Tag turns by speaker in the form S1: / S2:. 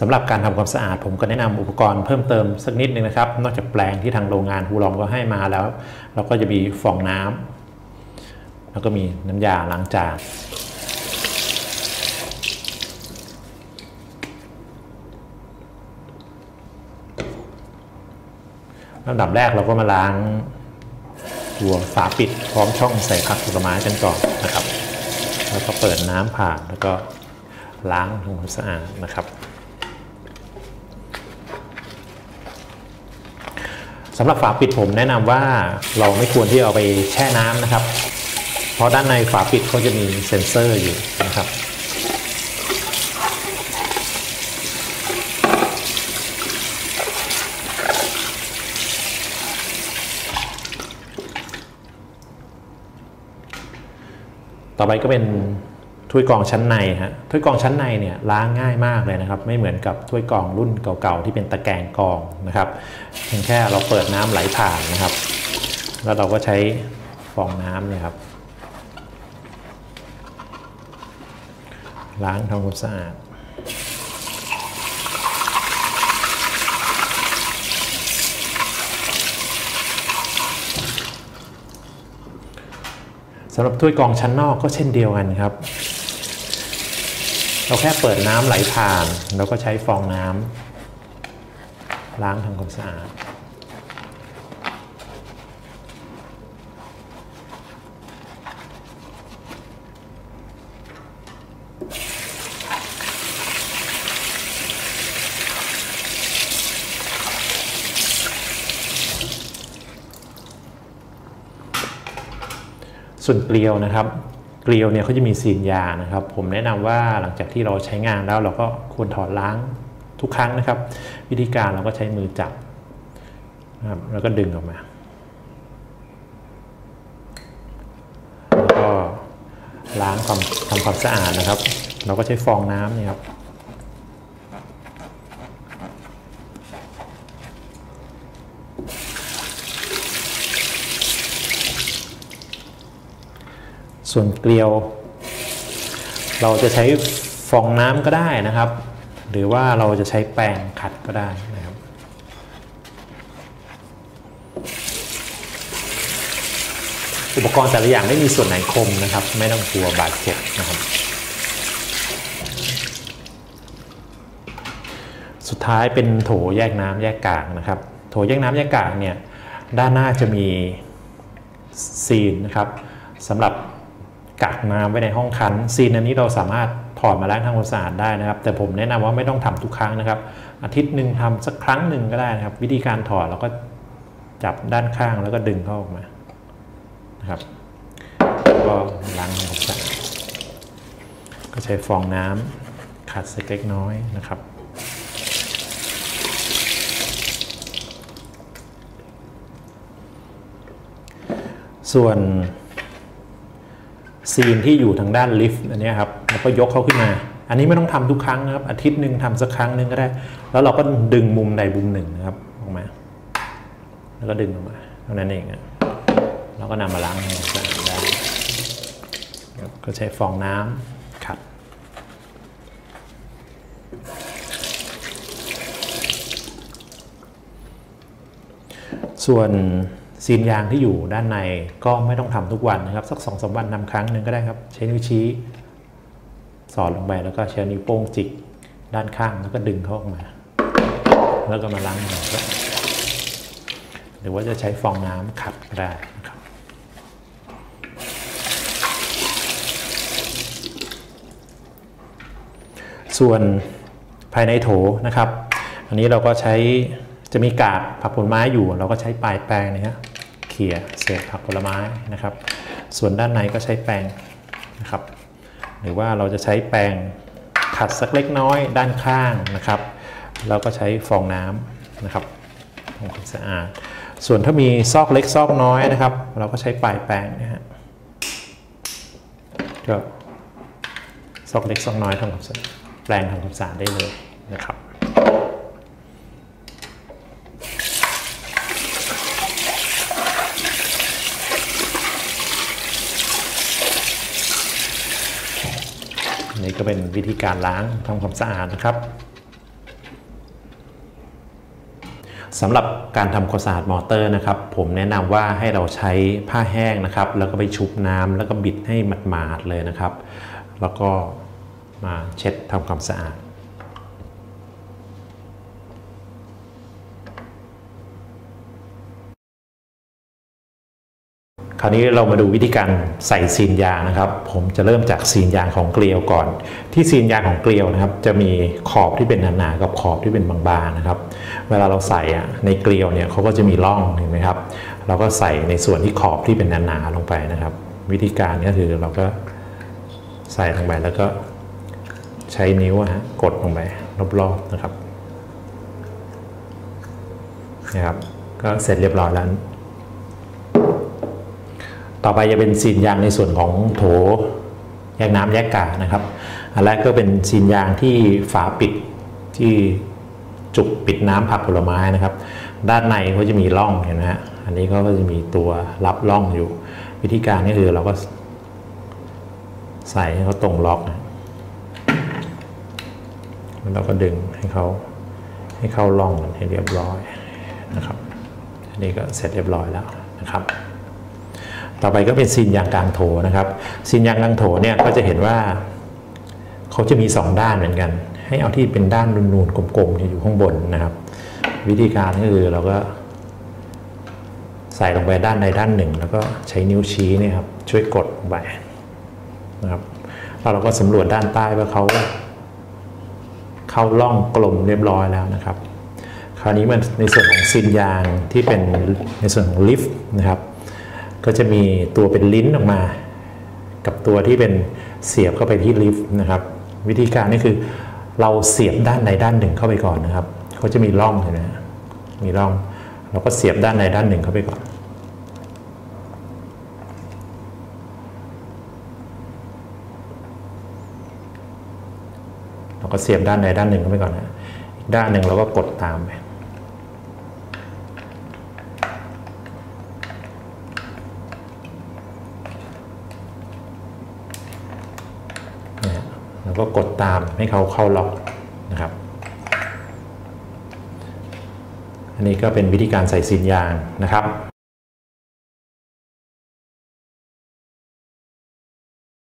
S1: สำหรับการทำความสะอาดผมก็แนะนำอุปกรณ์เพิ่มเติมสักนิดนึงนะครับ นอกจากแปลงที่ทางโรงงานฮูลองก็ให้มาแล้ว เราก็จะมีฟองน้ำแล้วก็มีน้ำยาล้างจานลำดับแรกเราก็มาล้างตัวฝาปิดพร้อมช่องใส่ผักผลไม้กันก่อนนะครับ แล้วก็เปิดน้ำผ่านแล้วก็ล้างทำความสะอาดนะครับ สำหรับฝาปิดผมแนะนำว่าเราไม่ควรที่เอาไปแช่น้ำนะครับ เพราะด้านในฝาปิดเขาจะมีเซ็นเซอร์อยู่นะครับต่อไปก็เป็น ถ้วยกรองชั้นในฮะถ้วยกรองชั้นในเนี่ยล้างง่ายมากเลยนะครับ ไม่เหมือนกับถ้วยกรองรุ่นเก่าๆที่เป็นตะแกรงกรองนะครับเพียงแค่เราเปิดน้ำไหลผ่านนะครับ แล้วเราก็ใช้ฟองน้ำเนี่ยครับ ล้างทำความสะอาดสำหรับถ้วยกรองชั้นนอกก็เช่นเดียวกันครับ เราแค่เปิดน้ำไหลผ่านแล้วก็ใช้ฟองน้ำล้างทำความสะอาดส่วนเกลียวนะครับ เกลียวเนี่ยเขาจะมีซีนยานะครับ ผมแนะนำว่าหลังจากที่เราใช้งานแล้วเราก็ควรถอดล้างทุกครั้งนะครับ วิธีการเราก็ใช้มือจับนะครับแล้วก็ดึงออกมา แล้วก็ล้างความทำความสะอาดนะครับ เราก็ใช้ฟองน้ำนี่ครับ ส่วนเกลียว เราจะใช้ฟองน้ำก็ได้นะครับ หรือว่าเราจะใช้แปรงขัดก็ได้นะครับ อุปกรณ์แต่ละอย่างไม่มีส่วนไหนคมนะครับ ไม่ต้องกลัวบาดเจ็บนะครับ สุดท้ายเป็นโถแยกน้ำแยกกากนะครับ โถแยกน้ำแยกกากเนี่ยด้านหน้าจะมีซีนนะครับสำหรับ กักน้ำไว้ในห้องคั้นซีนอันนี้เราสามารถถอดมาล้างทำความสะอาดได้นะครับ แต่ผมแนะนำว่าไม่ต้องทำทุกครั้งนะครับ อาทิตย์หนึ่งทำสักครั้งหนึ่งก็ได้นะครับ วิธีการถอดเราก็จับด้านข้างแล้วก็ดึงเข้าออกมานะครับแล้วก็ล้างทำความสะอาดก็ใช้ฟองน้ำขัดสักเล็กน้อยนะครับส่วน ซีนที่อยู่ทางด้านลิฟต์อันนี้ครับแล้วก็ยกเขาขึ้นมา อันนี้ไม่ต้องทำทุกครั้งครับ อาทิตย์หนึ่งทำสักครั้งหนึ่งก็ได้ แล้วเราก็ดึงมุมใดมุมหนึ่งนะครับออกมา แล้วก็ดึงออกมาเท่านั้นเองอะแล้วก็นำมาล้างให้สะอาดได้ก็ใช้ฟองน้ำขัดส่วน ซีนยางที่อยู่ด้านในก็ไม่ต้องทำทุกวันนะครับ สักสองสวันทำครั้งหนึ่งก็ได้ครับ ใช้นิ้วชี้ สอดลงไปแล้วก็ใช้นิ้วโป้งจิกด้านข้างแล้วก็ดึงเขาออกมา แล้วก็มาล้างมือหรือว่าจะใช้ฟองน้ำขัดก็ได้นะครับส่วนภายในโถนะครับ อันนี้เราก็ใช้ จะมีกาบผักผลไม้อยู่ เราก็ใช้ปลายแปรงนะฮะเขี่ยเศษผักผลไม้นะครับ ส่วนด้านในก็ใช้แปรงนะครับ หรือว่าเราจะใช้แปรงขัดสักเล็กน้อยด้านข้างนะครับเราก็ใช้ฟองน้ำนะครับทำความสะอาด ส่วนถ้ามีซอกเล็กซอกน้อยนะครับ เราก็ใช้ปลายแปรงนะฮะก็ซอกเล็กซอกน้อยทำความสะอาดแปรงทำความสะอาดได้เลยนะครับ เป็นวิธีการล้างทำความสะอาดนะครับสำหรับการทำความสะอาดมอเตอร์นะครับ ผมแนะนำว่าให้เราใช้ผ้าแห้งนะครับ แล้วก็ไปชุบน้ำแล้วก็บิดให้หมาดๆเลยนะครับ แล้วก็มาเช็ดทำความสะอาด คราวนี้เรามาดูวิธีการใส่ซีนยางนะครับ ผมจะเริ่มจากซีนยางของเกลียวก่อน ที่ซีนยางของเกลียวนะครับ จะมีขอบที่เป็นหนาๆกับขอบที่เป็นบางๆนะครับ เวลาเราใส่อะในเกลียวเนี่ยเขาก็จะมีร่องเห็นไหมครับเราก็ใส่ในส่วนที่ขอบที่เป็นหนาๆลงไปนะครับ วิธีการก็คือเราก็ใส่ลงไปแล้วก็ใช้นิ้วฮะกดลงไปรอบๆนะครับนะครับ ก็เสร็จเรียบร้อยแล้ว ต่อไปจะเป็นซีนยางในส่วนของโถแยกน้ำแยกกากนะครับ อันแรกก็เป็นซีนยางที่ฝาปิดที่จุกปิดน้ำผักผลไม้นะครับ ด้านในก็จะมีร่องเห็นไหมฮะอันนี้ก็จะมีตัวรับร่องอยู่ วิธีการก็คือเราก็ใส่ให้เขาตรงล็อกนะแล้วเราก็ดึงให้เขาให้เข้าร่องให้เรียบร้อยนะครับ อันนี้ก็เสร็จเรียบร้อยแล้วนะครับ ต่อไปก็เป็นซีนยางกลางโถนะครับซีนยางกลางโถเนี่ยก็จะเห็นว่าเขาจะมี 2 ด้านเหมือนกัน ให้เอาที่เป็นด้านนูนๆกลมๆอยู่ข้างบนนะครับ วิธีการก็คือเราก็ใส่ลงไปด้านใดด้านหนึ่ง แล้วก็ใช้นิ้วชี้เนี่ยครับช่วยกดลงไปนะครับแล้วเราก็สำรวจด้านใต้ว่าเขาเข้าล่องกลมเรียบร้อยแล้วนะครับ คราวนี้มันในส่วนของซีนยางที่เป็นในส่วนของลิฟต์นะครับ ก็จะมีตัวเป็นลิ้นออกมา กับตัวที่เป็นเสียบเข้าไปที่ลิฟต์นะครับ วิธีการนี่คือเราเสียบด้านใดด้านหนึ่งเข้าไปก่อนนะครับเขาจะมีร่องเห็นไหมมีร่อง เราก็เสียบด้านใดด้านหนึ่งเข้าไปก่อน เราก็เสียบด้านใดด้านหนึ่งเข้าไปก่อนนะอีกด้านหนึ่งเราก็กดตามไป แล้วก็กดตามให้เขาเข้าล็อกนะครับ อันนี้ก็เป็นวิธีการใส่ซีนยางนะครับ